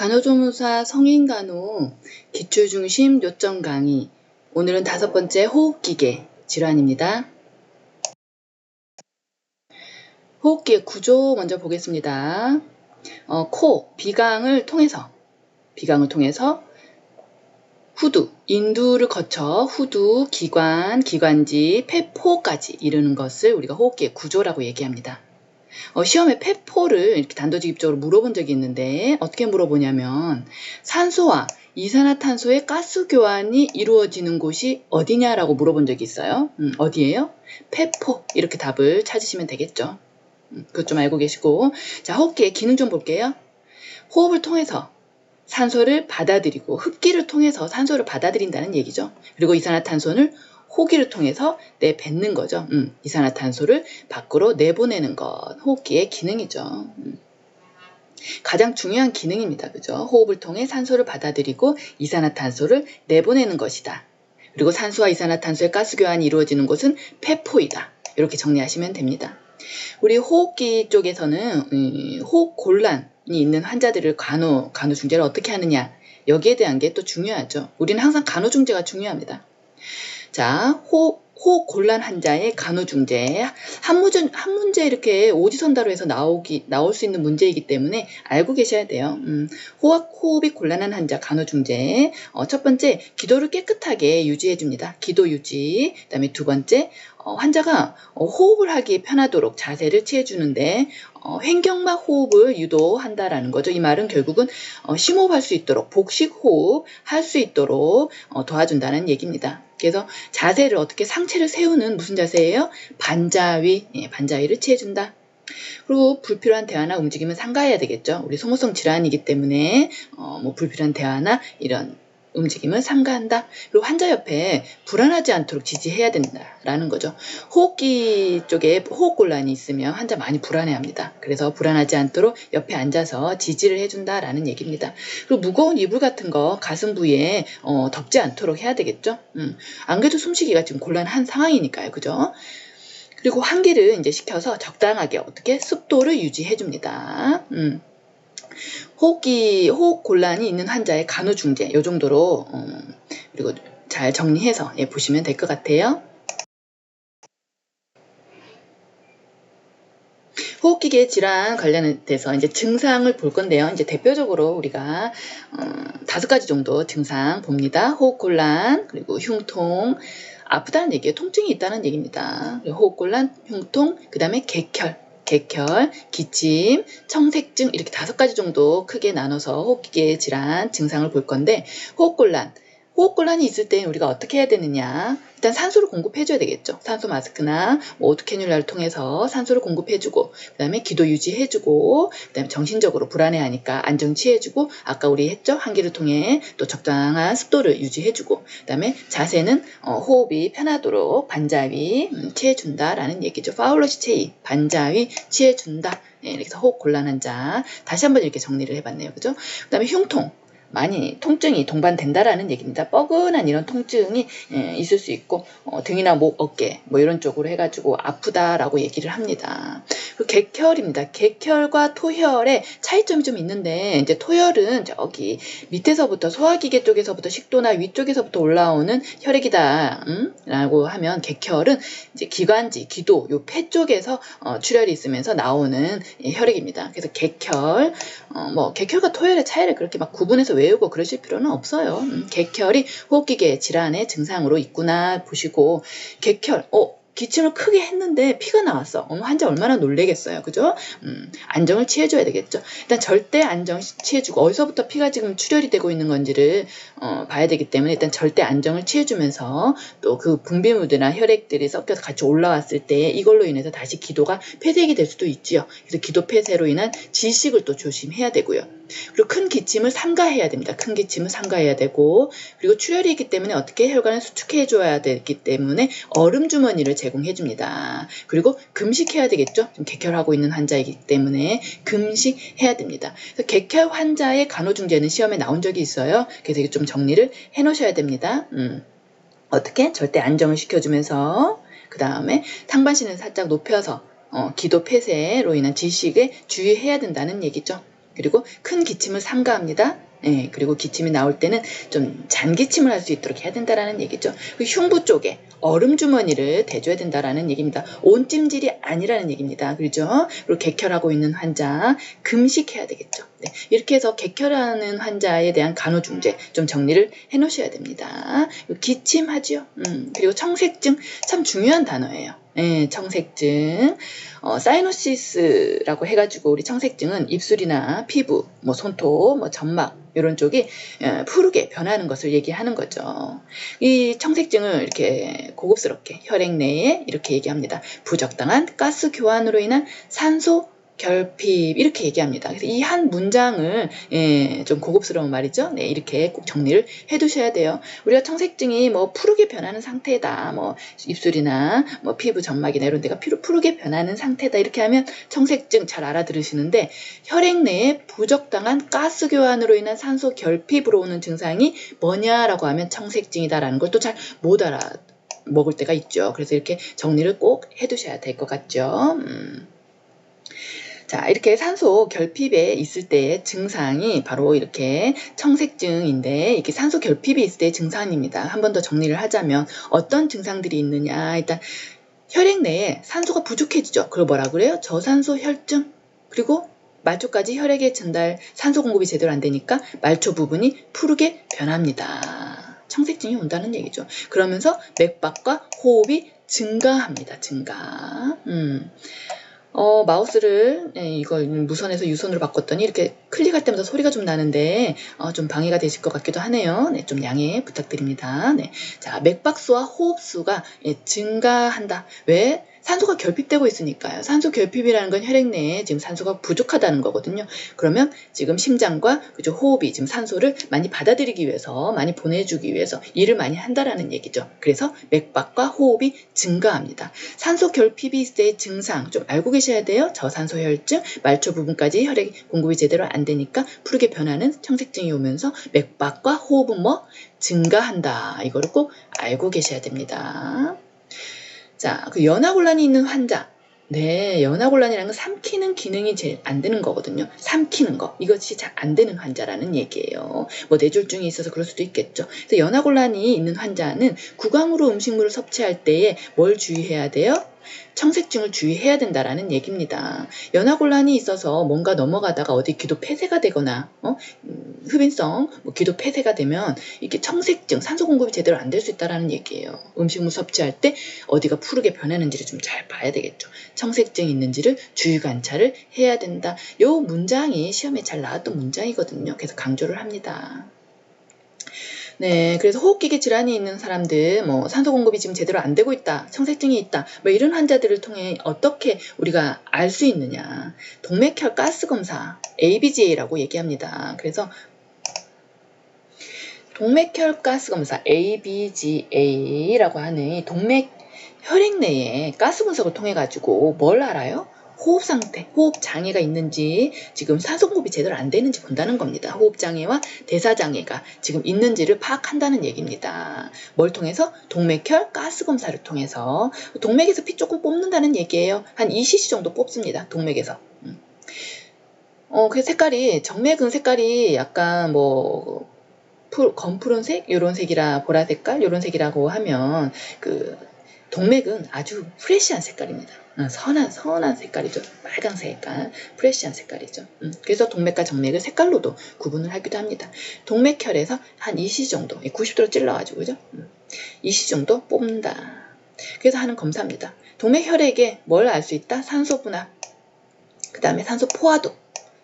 간호조무사 성인간호 기초중심 요점 강의 오늘은 다섯 번째 호흡기계 질환입니다. 호흡기의 구조 먼저 보겠습니다. 어, 코, 비강을 통해서 비강을 통해서 후두, 인두를 거쳐 후두, 기관, 기관지, 폐포까지 이르는 것을 우리가 호흡기의 구조라고 얘기합니다. 어, 시험에 폐포를 이렇게 단도직입적으로 물어본 적이 있는데 어떻게 물어보냐면 산소와 이산화탄소의 가스 교환이 이루어지는 곳이 어디냐라고 물어본 적이 있어요. 음, 어디예요? 폐포 이렇게 답을 찾으시면 되겠죠. 음, 그것 좀 알고 계시고 자 호흡기의 기능 좀 볼게요. 호흡을 통해서 산소를 받아들이고 흡기를 통해서 산소를 받아들인다는 얘기죠. 그리고 이산화탄소를 호기를 통해서 내뱉는 거죠. 음, 이산화탄소를 밖으로 내보내는 것. 호흡기의 기능이죠. 음. 가장 중요한 기능입니다. 그죠? 호흡을 통해 산소를 받아들이고 이산화탄소를 내보내는 것이다. 그리고 산소와 이산화탄소의 가스 교환이 이루어지는 곳은 폐포이다. 이렇게 정리하시면 됩니다. 우리 호흡기 쪽에서는 음, 호흡 곤란이 있는 환자들을 간호, 간호 중재를 어떻게 하느냐 여기에 대한 게 또 중요하죠. 우리는 항상 간호 중재가 중요합니다. 자, 호, 호흡 곤란 환자의 간호중재. 한 문제, 한 문제 이렇게 오지선다로 해서 나오기, 나올 수 있는 문제이기 때문에 알고 계셔야 돼요. 음, 호흡, 호흡이 곤란한 환자 간호중재. 어, 첫 번째, 기도를 깨끗하게 유지해 줍니다. 기도 유지. 그 다음에 두 번째, 어, 환자가 어, 호흡을 하기 편하도록 자세를 취해 주는데 어, 횡격막 호흡을 유도한다라는 거죠. 이 말은 결국은 어, 심호흡할 수 있도록 복식 호흡 할 수 있도록 어, 도와준다는 얘기입니다. 그래서 자세를 어떻게 상체를 세우는 무슨 자세예요? 반자위, 예, 반자위를 취해준다. 그리고 불필요한 대화나 움직임은 삼가해야 되겠죠. 우리 소모성 질환이기 때문에 어, 뭐 불필요한 대화나 이런 움직임을 삼가한다. 그리고 환자 옆에 불안하지 않도록 지지해야 된다라는 거죠. 호흡기 쪽에 호흡곤란이 있으면 환자 많이 불안해합니다. 그래서 불안하지 않도록 옆에 앉아서 지지를 해준다라는 얘기입니다. 그리고 무거운 이불 같은 거 가슴 부위에 어, 덮지 않도록 해야 되겠죠. 음, 안 그래도 숨쉬기가 지금 곤란한 상황이니까요, 그죠? 그리고 환기를 이제 시켜서 적당하게 어떻게 습도를 유지해 줍니다. 음. 호흡기 호흡 곤란이 있는 환자의 간호 중재 요 정도로 어, 그리고 잘 정리해서 예, 보시면 될 것 같아요. 호흡기계 질환 관련돼서 이제 증상을 볼 건데요. 이제 대표적으로 우리가 어, 다섯 가지 정도 증상 봅니다. 호흡 곤란, 그리고 흉통, 아프다는 얘기예요. 통증이 있다는 얘기입니다. 호흡 곤란, 흉통, 그 다음에 객혈, 객혈, 기침, 청색증 이렇게 다섯 가지 정도 크게 나눠서 호흡기계 질환 증상을 볼 건데 호흡곤란, 호흡곤란이 있을 때 우리가 어떻게 해야 되느냐 일단 산소를 공급해줘야 되겠죠. 산소 마스크나 뭐 오토 캐뉼라를 통해서 산소를 공급해주고 그 다음에 기도 유지해주고 그 다음에 정신적으로 불안해하니까 안정 취해주고 아까 우리 했죠. 한기를 통해 또 적당한 습도를 유지해주고 그 다음에 자세는 어, 호흡이 편하도록 반자위 음, 취해준다라는 얘기죠. 파울러시 체이 반자위 취해준다. 네, 이렇게 해서 호흡 곤란한 자 다시 한번 이렇게 정리를 해봤네요. 그죠? 그 다음에 흉통 많이 통증이 동반된다라는 얘기입니다. 뻐근한 이런 통증이 예, 있을 수 있고 어, 등이나 목, 어깨 뭐 이런 쪽으로 해가지고 아프다라고 얘기를 합니다. 그 객혈입니다. 객혈과 토혈의 차이점이 좀 있는데 이제 토혈은 저기 밑에서부터 소화기계 쪽에서부터 식도나 위 쪽에서부터 올라오는 혈액이다 음? 라고 하면 객혈은 이제 기관지, 기도, 요 폐 쪽에서 어, 출혈이 있으면서 나오는 예, 혈액입니다. 그래서 객혈, 어, 뭐 객혈과 토혈의 차이를 그렇게 막 구분해서 외우고 그러실 필요는 없어요. 음, 객혈이 호흡기계 질환의 증상으로 있구나 보시고 객혈, 어 기침을 크게 했는데 피가 나왔어. 어머, 환자 얼마나 놀래겠어요. 그죠? 음, 안정을 취해줘야 되겠죠. 일단 절대 안정 취해주고, 어디서부터 피가 지금 출혈이 되고 있는 건지를, 어, 봐야 되기 때문에 일단 절대 안정을 취해주면서 또 그 분비물들이나 혈액들이 섞여서 같이 올라왔을 때 이걸로 인해서 다시 기도가 폐색이 될 수도 있지요. 그래서 기도 폐쇄로 인한 질식을 또 조심해야 되고요. 그리고 큰 기침을 삼가해야 됩니다. 큰 기침을 삼가해야 되고, 그리고 출혈이 있기 때문에 어떻게 혈관을 수축해 줘야 되기 때문에 얼음 주머니를 제공해 줍니다. 그리고 금식해야 되겠죠? 좀 객혈하고 있는 환자이기 때문에 금식해야 됩니다. 그래서 객혈 환자의 간호중재는 시험에 나온 적이 있어요. 그래서 이게 좀 정리를 해 놓으셔야 됩니다. 음. 어떻게? 절대 안정을 시켜주면서 그 다음에 상반신을 살짝 높여서 어, 기도 폐쇄로 인한 지식에 주의해야 된다는 얘기죠. 그리고 큰 기침을 삼가합니다. 예, 그리고 기침이 나올 때는 좀 잔기침을 할 수 있도록 해야 된다라는 얘기죠. 그 흉부 쪽에 얼음 주머니를 대줘야 된다라는 얘기입니다. 온찜질이 아니라는 얘기입니다. 그렇죠? 그리고 객혈하고 있는 환자 금식해야 되겠죠. 네, 이렇게 해서 객혈하는 환자에 대한 간호중재 좀 정리를 해놓으셔야 됩니다. 기침하죠. 음, 그리고 청색증 참 중요한 단어예요. 예, 청색증. 어, 사이노시스라고 해가지고 우리 청색증은 입술이나 피부, 뭐 손톱, 뭐 점막 이런 쪽이 예, 푸르게 변하는 것을 얘기하는 거죠. 이 청색증을 이렇게 고급스럽게 혈액 내에 이렇게 얘기합니다. 부적당한 가스 교환으로 인한 산소 결핍 이렇게 얘기합니다. 그래서 이 한 문장을 예, 좀 고급스러운 말이죠. 네, 이렇게 꼭 정리를 해두셔야 돼요. 우리가 청색증이 뭐 푸르게 변하는 상태다, 뭐 입술이나 뭐 피부 점막이나 이런 데가 피로 푸르게 변하는 상태다 이렇게 하면 청색증 잘 알아들으시는데 혈액 내에 부적당한 가스 교환으로 인한 산소 결핍으로 오는 증상이 뭐냐라고 하면 청색증이다라는 걸 또 잘 못 알아. 먹을 때가 있죠. 그래서 이렇게 정리를 꼭 해두셔야 될 것 같죠. 음. 자, 이렇게 산소 결핍에 있을 때의 증상이 바로 이렇게 청색증인데, 이렇게 산소 결핍이 있을 때의 증상입니다. 한 번 더 정리를 하자면 어떤 증상들이 있느냐. 일단 혈액 내에 산소가 부족해지죠. 그걸 뭐라 그래요? 저산소 혈증. 그리고 말초까지 혈액에 전달 산소 공급이 제대로 안 되니까 말초 부분이 푸르게 변합니다. 청색증이 온다는 얘기죠. 그러면서 맥박과 호흡이 증가합니다. 증가. 음. 어, 마우스를 예, 이걸 무선에서 유선으로 바꿨더니 이렇게 클릭할 때마다 소리가 좀 나는데 어, 좀 방해가 되실 것 같기도 하네요. 네, 좀 양해 부탁드립니다. 네. 자, 맥박수와 호흡수가 예, 증가한다. 왜? 산소가 결핍되고 있으니까요. 산소 결핍이라는 건 혈액 내에 지금 산소가 부족하다는 거거든요. 그러면 지금 심장과 그죠 호흡이 지금 산소를 많이 받아들이기 위해서 많이 보내주기 위해서 일을 많이 한다라는 얘기죠. 그래서 맥박과 호흡이 증가합니다. 산소 결핍이 있을 때의 증상 좀 알고 계셔야 돼요. 저산소 혈증, 말초 부분까지 혈액 공급이 제대로 안 되니까 푸르게 변하는 청색증이 오면서 맥박과 호흡은 뭐 증가한다. 이거를 꼭 알고 계셔야 됩니다. 자, 그 연화곤란이 있는 환자. 네, 연화곤란이라는 건 삼키는 기능이 제일 안 되는 거거든요. 삼키는 거. 이것이 잘 안 되는 환자라는 얘기예요. 뭐 뇌졸중이 있어서 그럴 수도 있겠죠. 그래서 연화곤란이 있는 환자는 구강으로 음식물을 섭취할 때에 뭘 주의해야 돼요? 청색증을 주의해야 된다라는 얘기입니다. 연화곤란이 있어서 뭔가 넘어가다가 어디 기도 폐쇄가 되거나 어? 음, 흡인성 뭐 기도 폐쇄가 되면 이게 청색증 산소 공급이 제대로 안 될 수 있다라는 얘기예요. 음식물 섭취할 때 어디가 푸르게 변하는지를 좀 잘 봐야 되겠죠. 청색증이 있는지를 주의 관찰을 해야 된다. 요 문장이 시험에 잘 나왔던 문장이거든요. 그래서 강조를 합니다. 네, 그래서 호흡기계 질환이 있는 사람들, 뭐 산소 공급이 지금 제대로 안 되고 있다, 청색증이 있다, 뭐 이런 환자들을 통해 어떻게 우리가 알 수 있느냐? 동맥혈 가스 검사 ABGA라고 얘기합니다. 그래서 동맥혈 가스 검사 ABGA라고 하는 동맥 혈액 내에 가스 분석을 통해 가지고 뭘 알아요? 호흡 상태, 호흡 장애가 있는지 지금 공급이 제대로 안 되는지 본다는 겁니다. 호흡 장애와 대사 장애가 지금 있는지를 파악한다는 얘기입니다. 뭘 통해서 동맥혈 가스 검사를 통해서 동맥에서 피 조금 뽑는다는 얘기예요. 한 2cc 정도 뽑습니다. 동맥에서. 음. 어, 그 색깔이 정맥은 색깔이 약간 뭐 풀, 검푸른색 이런 색이라 보라 색깔 이런 색이라고 하면 그 동맥은 아주 프레시한 색깔입니다. 어, 선한 선한 색깔이죠. 빨간 색깔, 프레시한 색깔이죠. 음, 그래서 동맥과 정맥을 색깔로도 구분을 하기도 합니다. 동맥혈에서 한 2시 정도, 90도로 찔러가지고 그죠? 음, 2시 정도 뽑는다. 그래서 하는 검사입니다. 동맥혈액에 뭘 알 수 있다? 산소 분압, 그 다음에 산소 포화도,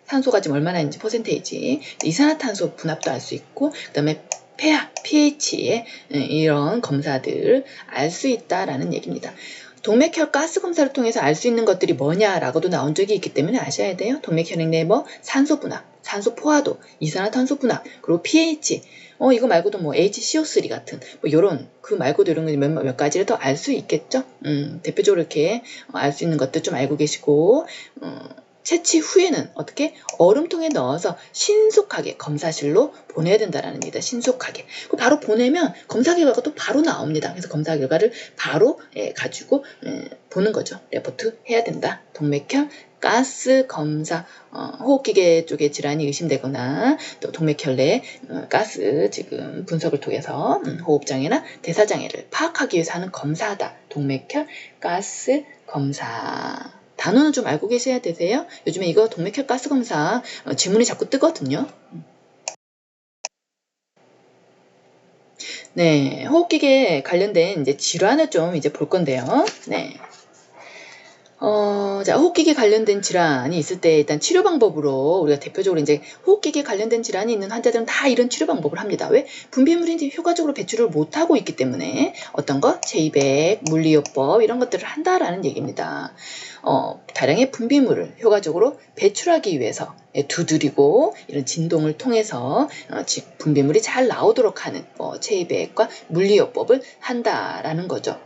산소가 지금 얼마나 있는지 퍼센테이지, 이산화탄소 분압도 알 수 있고, 그 다음에 폐하, pH의 이런 검사들 알 수 있다라는 얘기입니다. 동맥혈 가스 검사를 통해서 알 수 있는 것들이 뭐냐라고도 나온 적이 있기 때문에 아셔야 돼요. 동맥혈액 내뭐 산소 분압, 산소 포화도, 이산화탄소 분압, 그리고 pH. 어 이거 말고도 뭐 HCO3 같은 뭐 요런 그 말고도 이런 몇, 몇 가지를 더 알 수 있겠죠. 음, 대표적으로 이렇게 알 수 있는 것들 좀 알고 계시고 어, 채취 후에는 어떻게 얼음통에 넣어서 신속하게 검사실로 보내야 된다라는 얘기다. 신속하게. 바로 보내면 검사 결과가 또 바로 나옵니다. 그래서 검사 결과를 바로 예, 가지고 예, 보는 거죠. 레포트 해야 된다. 동맥혈 가스 검사, 어, 호흡기계 쪽에 질환이 의심되거나 또 동맥혈내 어, 가스 지금 분석을 통해서 음, 호흡장애나 대사장애를 파악하기 위해서 하는 검사다. 동맥혈 가스 검사. 단어는 좀 알고 계셔야 되세요. 요즘에 이거 동맥혈 가스 검사 어, 지문이 자꾸 뜨거든요. 네, 호흡기계 관련된 이제 질환을 좀 이제 볼 건데요. 네. 어, 자, 호흡기계 관련된 질환이 있을 때 일단 치료 방법으로 우리가 대표적으로 이제 호흡기계 관련된 질환이 있는 환자들은 다 이런 치료 방법을 합니다. 왜? 분비물이 효과적으로 배출을 못하고 있기 때문에 어떤 거? 제2백, 물리요법 이런 것들을 한다라는 얘기입니다. 어, 다량의 분비물을 효과적으로 배출하기 위해서 예, 두드리고 이런 진동을 통해서 어, 지- 분비물이 잘 나오도록 하는 어, 체이백과 물리요법을 한다라는 거죠.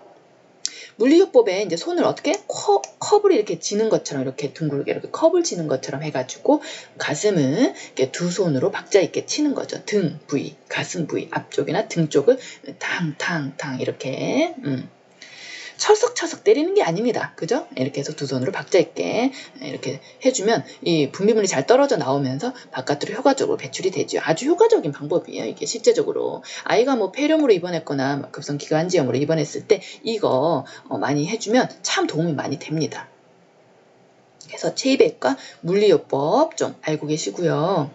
물리요법에 이제 손을 어떻게 컵, 컵을 이렇게 지는 것처럼 이렇게 둥글게 이렇게 컵을 지는 것처럼 해가지고 가슴을 이렇게 두 손으로 박자 있게 치는 거죠. 등 부위, 가슴 부위 앞쪽이나 등 쪽을 탕탕탕 이렇게 음. 철썩철썩 때리는 게 아닙니다. 그죠? 이렇게 해서 두 손으로 박자 있게 이렇게 해주면 이 분비물이 잘 떨어져 나오면서 바깥으로 효과적으로 배출이 되죠. 아주 효과적인 방법이에요. 이게 실제적으로 아이가 뭐 폐렴으로 입원했거나 급성 기관지염으로 입원했을 때 이거 어, 많이 해주면 참 도움이 많이 됩니다. 그래서 체이백과 물리요법 좀 알고 계시고요.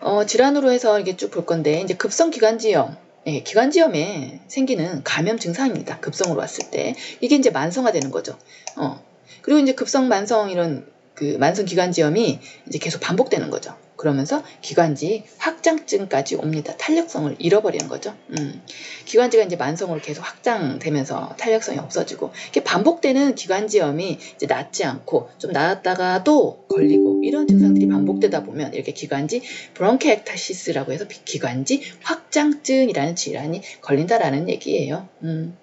어, 질환으로 해서 이게 쭉 볼 건데 이제 급성 기관지염 예, 기관지염에 생기는 감염 증상입니다. 급성으로 왔을 때 이게 이제 만성화되는 거죠. 어. 그리고 이제 급성 만성 이런 그 만성 기관지염이 이제 계속 반복되는 거죠. 그러면서 기관지 확장증까지 옵니다. 탄력성을 잃어버리는 거죠. 음. 기관지가 이제 만성으로 계속 확장되면서 탄력성이 없어지고 이렇게 반복되는 기관지염이 이제 낫지 않고 좀 나았다가 또 걸리고 이런 증상들이 반복되다 보면 이렇게 기관지 브론케엑타시스라고 해서 기관지 확장증이라는 질환이 걸린다라는 얘기예요. 음.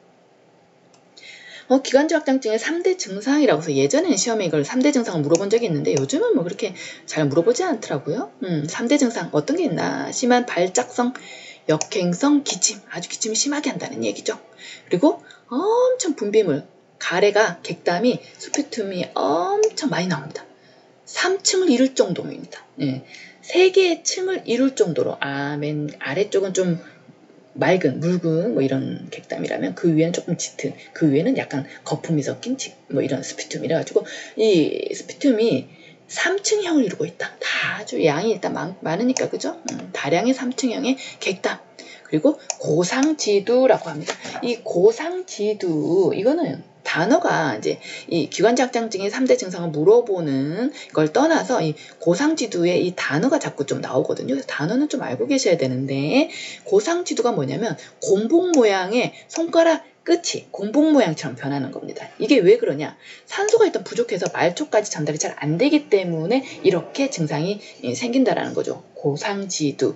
어, 기관지 확장증의 3대 증상이라고 해서 예전에는 시험에 이걸 3대 증상을 물어본 적이 있는데 요즘은 뭐 그렇게 잘 물어보지 않더라고요. 음, 3대 증상 어떤 게 있나? 심한 발작성, 역행성, 기침, 아주 기침이 심하게 한다는 얘기죠. 그리고 엄청 분비물, 가래가, 객담이, 스피툼이 엄청 많이 나옵니다. 3층을 이룰 정도입니다. 예. 3개의 층을 이룰 정도로, 아, 맨 아래쪽은 좀 맑은, 묽은 뭐 이런 객담이라면 그 위에는 조금 짙은, 그 위에는 약간 거품이 섞인 지- 뭐 이런 스피툼이라 가지고 이 스피툼이 3층형을 이루고 있다. 다 아주 양이 일단 많, 많으니까 그죠? 음, 다량의 3층형의 객담. 그리고 고상지두라고 합니다. 이 고상지두 이거는 단어가 이제 이 기관지 확장증의 3대 증상을 물어보는 걸 떠나서 이 고상지두에 이 단어가 자꾸 좀 나오거든요. 그래서 단어는 좀 알고 계셔야 되는데 고상지두가 뭐냐면 곰봉 모양의 손가락 끝이 곰봉 모양처럼 변하는 겁니다. 이게 왜 그러냐? 산소가 일단 부족해서 말초까지 전달이 잘 안 되기 때문에 이렇게 증상이 예, 생긴다라는 거죠. 고상지두.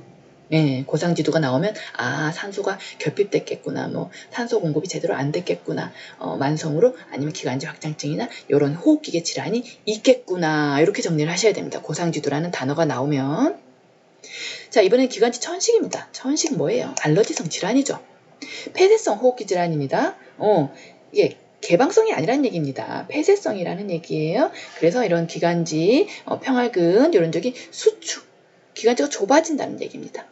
예, 고상지두가 나오면 아 산소가 결핍됐겠구나, 뭐 산소 공급이 제대로 안 됐겠구나, 어, 만성으로 아니면 기관지 확장증이나 이런 호흡기계 질환이 있겠구나 이렇게 정리를 하셔야 됩니다. 고상지두라는 단어가 나오면 자 이번엔 기관지 천식입니다. 천식 뭐예요? 알러지성 질환이죠. 폐쇄성 호흡기 질환입니다. 어, 이게 개방성이 아니라는 얘기입니다. 폐쇄성이라는 얘기예요. 그래서 이런 기관지, 어, 평활근 이런 쪽이 수축, 기관지가 좁아진다는 얘기입니다.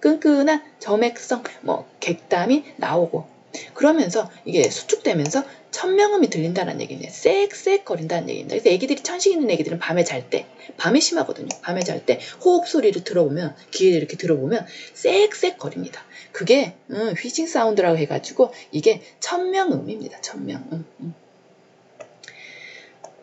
끈끈한 점액성, 뭐 객담이 나오고 그러면서 이게 수축되면서 천명음이 들린다는 얘기입니다. 쌕쌕 거린다는 얘기입니다. 그래서 애기들이 천식 있는 애기들은 밤에 잘 때, 밤에 심하거든요. 밤에 잘 때 호흡 소리를 들어보면 귀에 이렇게 들어보면 쌕쌕 거립니다. 그게 음, 휘징 사운드라고 해가지고 이게 천명음입니다. 천명음. 음.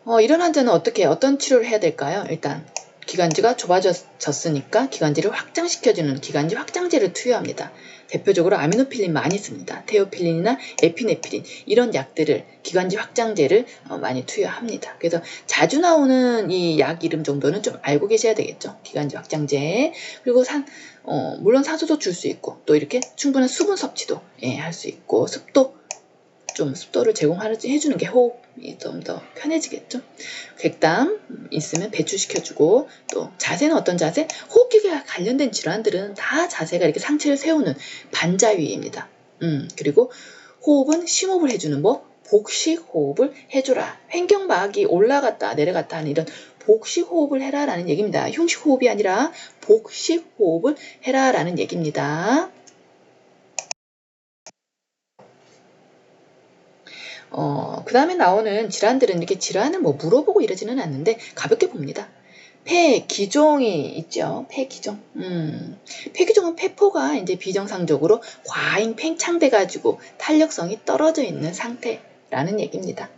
어, 이런 환자는 어떻게 어떤 치료를 해야 될까요? 일단 기관지가 좁아졌으니까 기관지를 확장시켜주는 기관지 확장제를 투여합니다. 대표적으로 아미노필린 많이 씁니다. 테오필린이나 에피네필린 이런 약들을 기관지 확장제를 어, 많이 투여합니다. 그래서 자주 나오는 이 약 이름 정도는 좀 알고 계셔야 되겠죠. 기관지 확장제 그리고 산 어, 물론 산소도 줄 수 있고 또 이렇게 충분한 수분 섭취도 예, 할 수 있고 습도 좀 습도를 제공하지 해주는 게 호흡이 좀 더 편해지겠죠. 객담 있으면 배출시켜주고 또 자세는 어떤 자세? 호흡기가 관련된 질환들은 다 자세가 이렇게 상체를 세우는 반자위입니다. 음 그리고 호흡은 심호흡을 해주는 뭐 복식 호흡을 해줘라. 횡격막이 올라갔다 내려갔다 하는 이런 복식 호흡을 해라라는 얘기입니다. 흉식 호흡이 아니라 복식 호흡을 해라라는 얘기입니다. 어, 그 다음에 나오는 질환들은 이렇게 질환을 뭐 물어보고 이러지는 않는데 가볍게 봅니다. 폐 기종이 있죠. 폐 기종. 음. 폐 기종은 폐포가 이제 비정상적으로 과잉 팽창돼 가지고 탄력성이 떨어져 있는 상태라는 얘기입니다.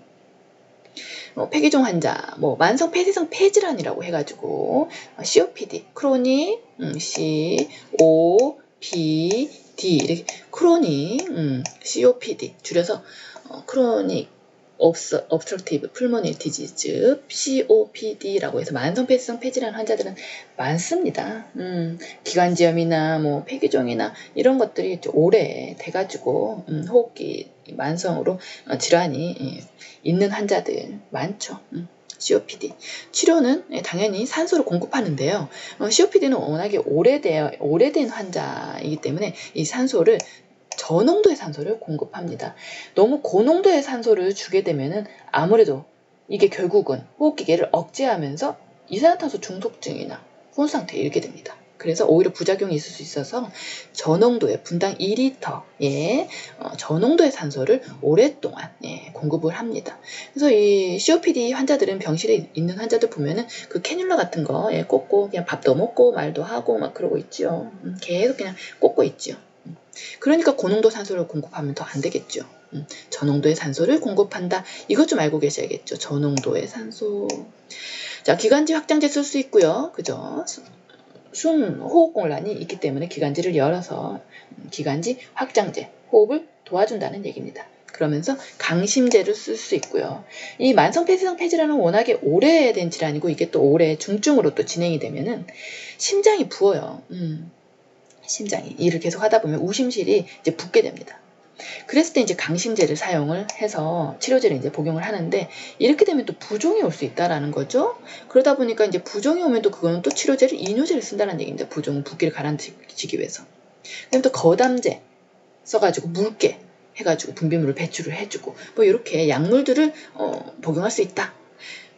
뭐 폐기종 환자, 뭐 만성 폐쇄성 폐질환이라고 해가지고 어, COPD, 크로닉, 음, C, O, P, D 이렇게 크로닉, 음, COPD 줄여서 어, 크로닉 obstructive pulmonary COPD라고 해서 만성 폐쇄성 폐질환 환자들은 많습니다. 음, 기관지염이나 뭐 폐기종이나 이런 것들이 오래 돼가지고 음, 호흡기 만성으로 어, 질환이 예, 있는 환자들 많죠. 음. COPD. 치료는 예, 당연히 산소를 공급하는데요. 어, COPD는 워낙에 오래되, 오래된 환자이기 때문에 이 산소를 저농도의 산소를 공급합니다. 너무 고농도의 산소를 주게 되면은 아무래도 이게 결국은 호흡기계를 억제하면서 이산화탄소 중독증이나 혼수 상태에 이르게 됩니다. 그래서 오히려 부작용이 있을 수 있어서 저농도의 분당 2리터의 어, 저농도의 산소를 오랫동안 예, 공급을 합니다. 그래서 이 COPD 환자들은 병실에 있는 환자들 보면은 그 캐뉼라 같은 거 예, 꽂고 그냥 밥도 먹고 말도 하고 막 그러고 있죠. 음, 계속 그냥 꽂고 있죠. 음, 그러니까 고농도 산소를 공급하면 더 안 되겠죠. 음, 저농도의 산소를 공급한다. 이것 좀 알고 계셔야겠죠. 저농도의 산소. 자, 기관지 확장제 쓸 수 있고요. 그죠? 숨 호흡곤란이 있기 때문에 기관지를 열어서 기관지 확장제 호흡을 도와준다는 얘기입니다. 그러면서 강심제를 쓸 수 있고요. 이 만성 폐쇄성 폐질환은 워낙에 오래된 질환이고 이게 또 오래 중증으로 또 진행이 되면은 심장이 부어요. 음, 심장이 일을 계속 하다 보면 우심실이 이제 붓게 됩니다. 그랬을 때 이제 강심제를 사용을 해서 치료제를 이제 복용을 하는데 이렇게 되면 또 부종이 올 수 있다라는 거죠. 그러다 보니까 이제 부종이 오면 또 그거는 또 치료제를 이뇨제를 쓴다는 얘기입니다. 부종은 붓기를 가라앉히기 위해서. 그다음에 또 거담제 써가지고 묽게 해가지고 분비물을 배출을 해주고 뭐 이렇게 약물들을 어, 복용할 수 있다.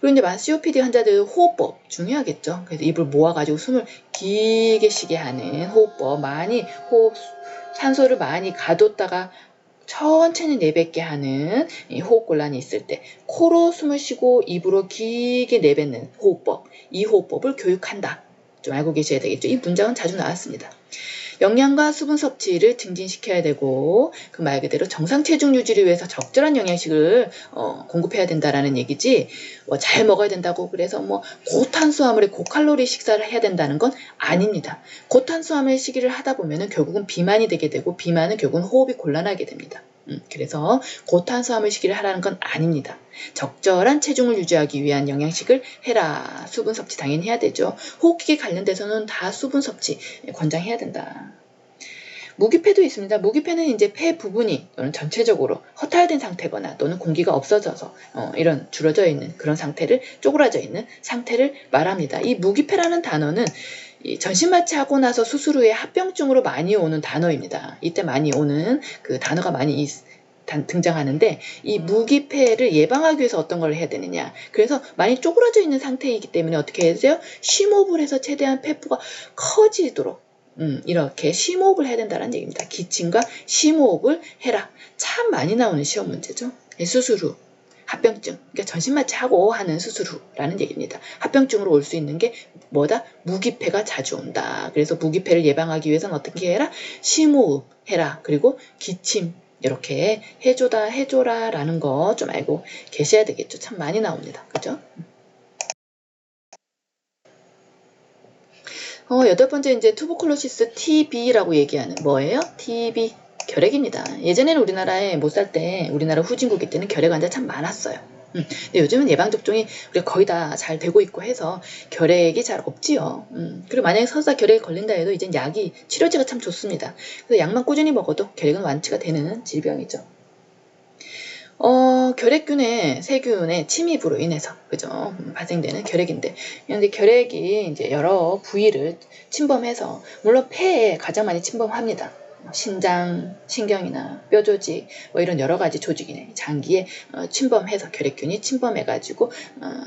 그리고 이제 만 COPD 환자들 호흡법 중요하겠죠. 그래서 입을 모아가지고 숨을 길게 쉬게 하는 호흡법 많이 호흡 산소를 많이 가뒀다가 천천히 내뱉게 하는 호흡곤란이 있을 때 코로 숨을 쉬고 입으로 길게 내뱉는 호흡법 이 호흡법을 교육한다. 좀 알고 계셔야 되겠죠. 이 문장은 자주 나왔습니다. 영양과 수분 섭취를 증진시켜야 되고 그 말 그대로 정상 체중 유지를 위해서 적절한 영양식을 어, 공급해야 된다라는 얘기지 뭐 잘 먹어야 된다고 그래서 뭐 고탄수화물에 고칼로리 식사를 해야 된다는 건 아닙니다. 고탄수화물 시기를 하다 보면은 결국은 비만이 되게 되고 비만은 결국은 호흡이 곤란하게 됩니다. 음, 그래서 고탄수화물 식기를 하라는 건 아닙니다. 적절한 체중을 유지하기 위한 영양식을 해라. 수분 섭취 당연히 해야 되죠. 호흡기계 관련돼서는 다 수분 섭취 권장해야 된다. 무기폐도 있습니다. 무기폐는 이제 폐 부분이 또는 전체적으로 허탈된 상태거나 또는 공기가 없어져서 어, 이런 줄어져 있는 그런 상태를 쪼그라져 있는 상태를 말합니다. 이 무기폐라는 단어는 이 전신 마취 하고 나서 수술 후에 합병증으로 많이 오는 단어입니다. 이때 많이 오는 그 단어가 많이 있, 등장하는데 이 무기폐를 예방하기 위해서 어떤 걸 해야 되느냐. 그래서 많이 쪼그라져 있는 상태이기 때문에 어떻게 해야 돼요? 심호흡을 해서 최대한 폐포가 커지도록 음, 이렇게 심호흡을 해야 된다는 얘기입니다. 기침과 심호흡을 해라. 참 많이 나오는 시험 문제죠. 수술 후 합병증, 그러니까 전신마취하고 하는 수술 후라는 얘기입니다. 합병증으로 올 수 있는 게 뭐다? 무기폐가 자주 온다. 그래서 무기폐를 예방하기 위해서는 어떻게 해라? 심호흡 해라. 그리고 기침 이렇게 해줘다 해줘라 라는 거 좀 알고 계셔야 되겠죠. 참 많이 나옵니다. 그죠? 어, 여덟 번째 이제 투버클로시스 TB라고 얘기하는 뭐예요? TB 결핵입니다. 예전에는 우리나라에 못 살 때 우리나라 후진국일 때는 결핵 환자 참 많았어요. 음, 근데 요즘은 예방접종이 우리가 거의 다 잘 되고 있고 해서 결핵이 잘 없지요. 음, 그리고 만약에 설사 결핵에 걸린다 해도 이제 약이 치료제가 참 좋습니다. 그래서 약만 꾸준히 먹어도 결핵은 완치가 되는 질병이죠. 어, 결핵균의 세균의 침입으로 인해서 그죠 음, 발생되는 결핵인데 그런데 결핵이 이제 여러 부위를 침범해서 물론 폐에 가장 많이 침범합니다. 뭐 신장, 신경이나 뼈 조직, 뭐 이런 여러 가지 조직이네. 장기에 어, 침범해서 결핵균이 침범해가지고 어,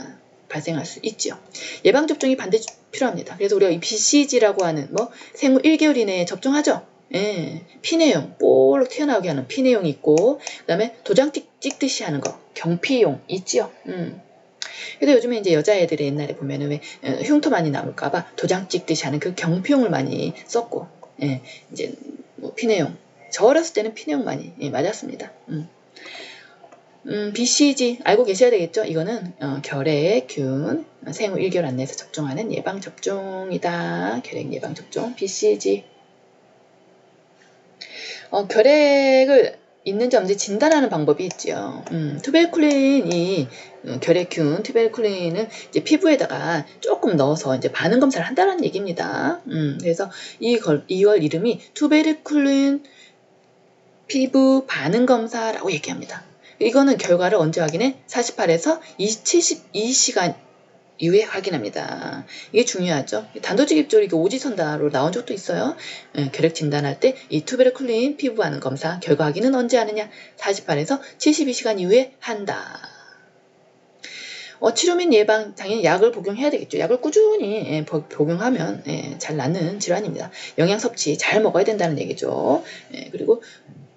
발생할 수 있죠. 예방 접종이 반드시 필요합니다. 그래서 우리가 이 BCG라고 하는 뭐 생후 1개월 이내에 접종하죠. 예, 피내용, 볼록 튀어나오게 하는 피내용이 있고, 그 다음에 도장 찍, 찍듯이 하는 거, 경피용 있지요. 음. 근데 요즘에 이제 여자애들이 옛날에 보면은 왜 어, 흉터 많이 나올까봐 도장 찍듯이 하는 그 경피용을 많이 썼고, 예, 이제 뭐 피내용. 저 어렸을 때는 피내용 많이 예, 맞았습니다. 음. 음, BCG 알고 계셔야 되겠죠? 이거는 어, 결핵 균 생후 1개월 안내에서 접종하는 예방 접종이다. 결핵 예방 접종 BCG. 어, 결핵을 있는지 없는지 진단하는 방법이 있죠. 음, 투베르클린이 음, 결핵균 투베르클린은 이제 피부에다가 조금 넣어서 이제 반응 검사를 한다는 얘기입니다. 음, 그래서 이 걸, 이걸 이름이 투베르클린 피부 반응 검사라고 얘기합니다. 이거는 결과를 언제 확인해? 48에서 72시간 이후에 확인합니다. 이게 중요하죠. 단도직 이게 오지선다로 나온 적도 있어요. 예, 결핵 진단할 때 이 투베르클린 피부 반응 검사 결과 확인은 언제 하느냐? 48에서 72시간 이후에 한다. 어, 치료 및 예방 당연히 약을 복용해야 되겠죠. 약을 꾸준히 예, 복- 복용하면 예, 잘 낫는 질환입니다. 영양 섭취 잘 먹어야 된다는 얘기죠. 예, 그리고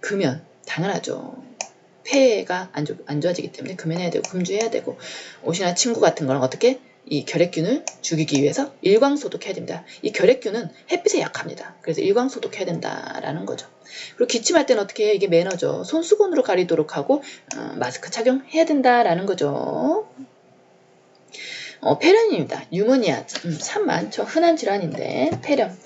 금연 당연하죠. 폐가 안, 좋, 안 좋아지기 때문에 금연해야 되고 금주해야 되고 옷이나 친구 같은 거는 어떻게 이 결핵균을 죽이기 위해서 일광 소독해야 됩니다. 이 결핵균은 햇빛에 약합니다. 그래서 일광 소독해야 된다라는 거죠. 그리고 기침할 때는 어떻게 해요? 이게 매너죠. 손수건으로 가리도록 하고 어, 마스크 착용해야 된다라는 거죠. 어, 폐렴입니다. 유모니아 음, 참 많죠. 흔한 질환인데 폐렴.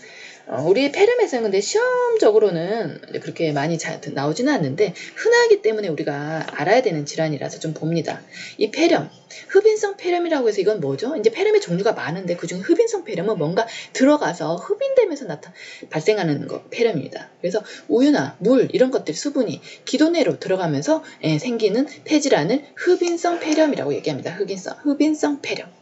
어, 우리 폐렴에서는 근데 시험적으로는 그렇게 많이 자, 나오지는 않는데 흔하기 때문에 우리가 알아야 되는 질환이라서 좀 봅니다. 이 폐렴, 흡인성 폐렴이라고 해서 이건 뭐죠? 이제 폐렴의 종류가 많은데 그중 흡인성 폐렴은 뭔가 들어가서 흡인되면서 나타 발생하는 거 폐렴입니다. 그래서 우유나 물 이런 것들 수분이 기도 내로 들어가면서 예, 생기는 폐질환을 흡인성 폐렴이라고 얘기합니다. 흡인성 흡인성 폐렴.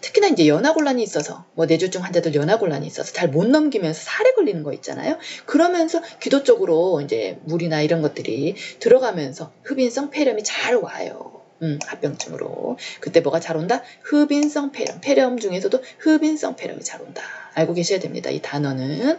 특히나 이제 연화곤란이 있어서 뭐 뇌졸중 환자들 연화곤란이 있어서 잘 못 넘기면서 살에 걸리는 거 있잖아요. 그러면서 기도 쪽으로 이제 물이나 이런 것들이 들어가면서 흡인성 폐렴이 잘 와요. 음, 합병증으로. 그때 뭐가 잘 온다? 흡인성 폐렴. 폐렴 중에서도 흡인성 폐렴이 잘 온다. 알고 계셔야 됩니다. 이 단어는.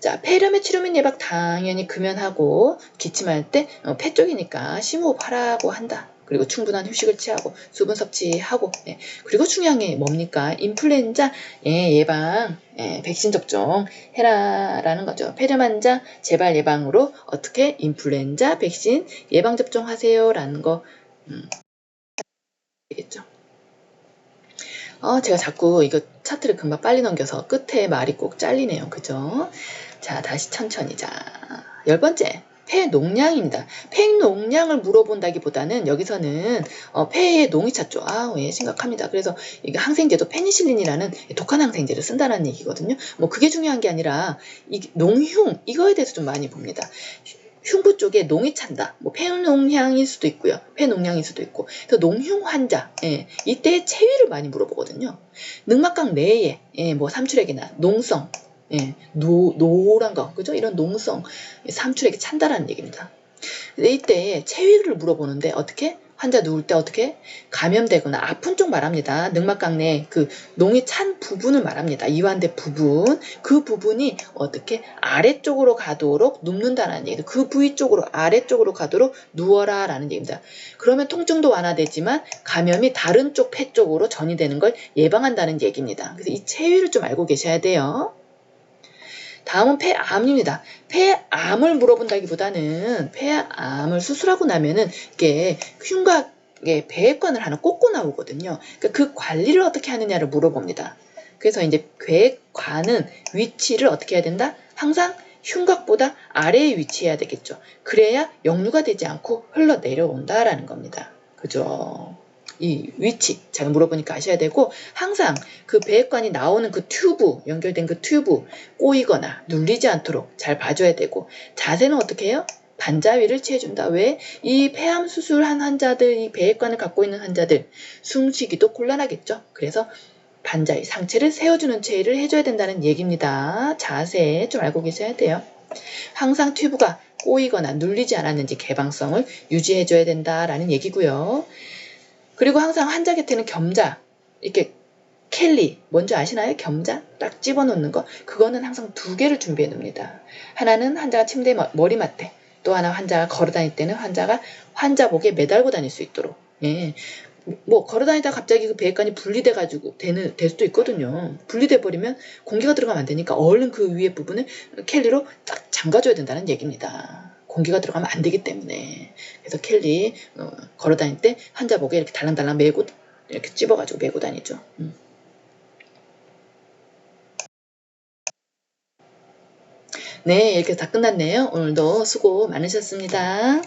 자, 폐렴의 치료 및 예방 당연히 금연하고 기침할 때 어, 폐 쪽이니까 심호흡하라고 한다. 그리고 충분한 휴식을 취하고 수분 섭취하고 예. 그리고 중요한 게 뭡니까? 인플루엔자 예, 예방 예, 백신 접종 해라라는 거죠. 폐렴 환자 재발 예방으로 어떻게 인플루엔자 백신 예방 접종하세요라는 거 음, 되겠죠. 어, 제가 자꾸 이거 차트를 금방 빨리 넘겨서 끝에 말이 꼭 잘리네요. 그죠? 자, 다시 천천히. 자, 열 번째. 폐 농량입니다. 폐 농량을 물어본다기보다는 여기서는 어, 폐에 농이 찼죠. 아, 예, 심각합니다. 그래서 이게 항생제도 페니실린이라는 독한 항생제를 쓴다는 얘기거든요. 뭐 그게 중요한 게 아니라 이 농흉 이거에 대해서 좀 많이 봅니다. 흉부 쪽에 농이 찬다. 뭐 폐농량일 수도 있고요. 폐농량일 수도 있고. 그래서 농흉 환자, 예, 이때 체위를 많이 물어보거든요. 늑막강 내에, 예, 뭐 삼출액이나 농성, 예, 노, 노란 거, 그죠? 이런 농성, 삼출액이 찬다라는 얘기입니다. 이때 체위를 물어보는데 어떻게? 환자 누울 때 어떻게? 감염되거나 아픈 쪽 말합니다. 늑막강 내 그 농이 찬 부분을 말합니다. 이완대 부분. 그 부분이 어떻게 아래쪽으로 가도록 눕는다는 얘기죠. 그 부위 쪽으로 아래쪽으로 가도록 누워라 라는 얘기입니다. 그러면 통증도 완화되지만 감염이 다른 쪽 폐 쪽으로 전이되는 걸 예방한다는 얘기입니다. 그래서 이 체위를 좀 알고 계셔야 돼요. 다음은 폐암입니다. 폐암을 물어본다기보다는 폐암을 수술하고 나면은 이게 흉곽에 배액관을 하나 꽂고 나오거든요. 그러니까 그 관리를 어떻게 하느냐를 물어봅니다. 그래서 이제 배액관은 위치를 어떻게 해야 된다? 항상 흉곽보다 아래에 위치해야 되겠죠. 그래야 역류가 되지 않고 흘러 내려온다라는 겁니다. 그죠? 이 위치 잘 물어보니까 아셔야 되고 항상 그 배액관이 나오는 그 튜브 연결된 그 튜브 꼬이거나 눌리지 않도록 잘 봐줘야 되고 자세는 어떻게 해요? 반자위를 취해준다. 왜? 이 폐암 수술한 환자들, 이 배액관을 갖고 있는 환자들 숨쉬기도 곤란하겠죠. 그래서 반자위 상체를 세워주는 체위를 해줘야 된다는 얘기입니다. 자세 좀 알고 계셔야 돼요. 항상 튜브가 꼬이거나 눌리지 않았는지 개방성을 유지해줘야 된다라는 얘기고요. 그리고 항상 환자 곁에는 겸자, 이렇게 켈리, 뭔지 아시나요? 겸자? 딱 집어넣는 거. 그거는 항상 두 개를 준비해 둡니다. 하나는 환자가 침대 머- 머리맡에, 또 하나 환자가 걸어 다닐 때는 환자가 환자복에 매달고 다닐 수 있도록. 예. 뭐 걸어 다니다 갑자기 그 배관이 분리돼 가지고 되는 될 수도 있거든요. 분리돼 버리면 공기가 들어가면 안 되니까 얼른 그 위에 부분을 켈리로 딱 잠가줘야 된다는 얘기입니다. 공기가 들어가면 안 되기 때문에 그래서 켈리 어, 걸어 다닐 때 환자복에 이렇게 달랑달랑 메고 이렇게 찝어가지고 메고 다니죠. 음. 네, 이렇게 다 끝났네요. 오늘도 수고 많으셨습니다.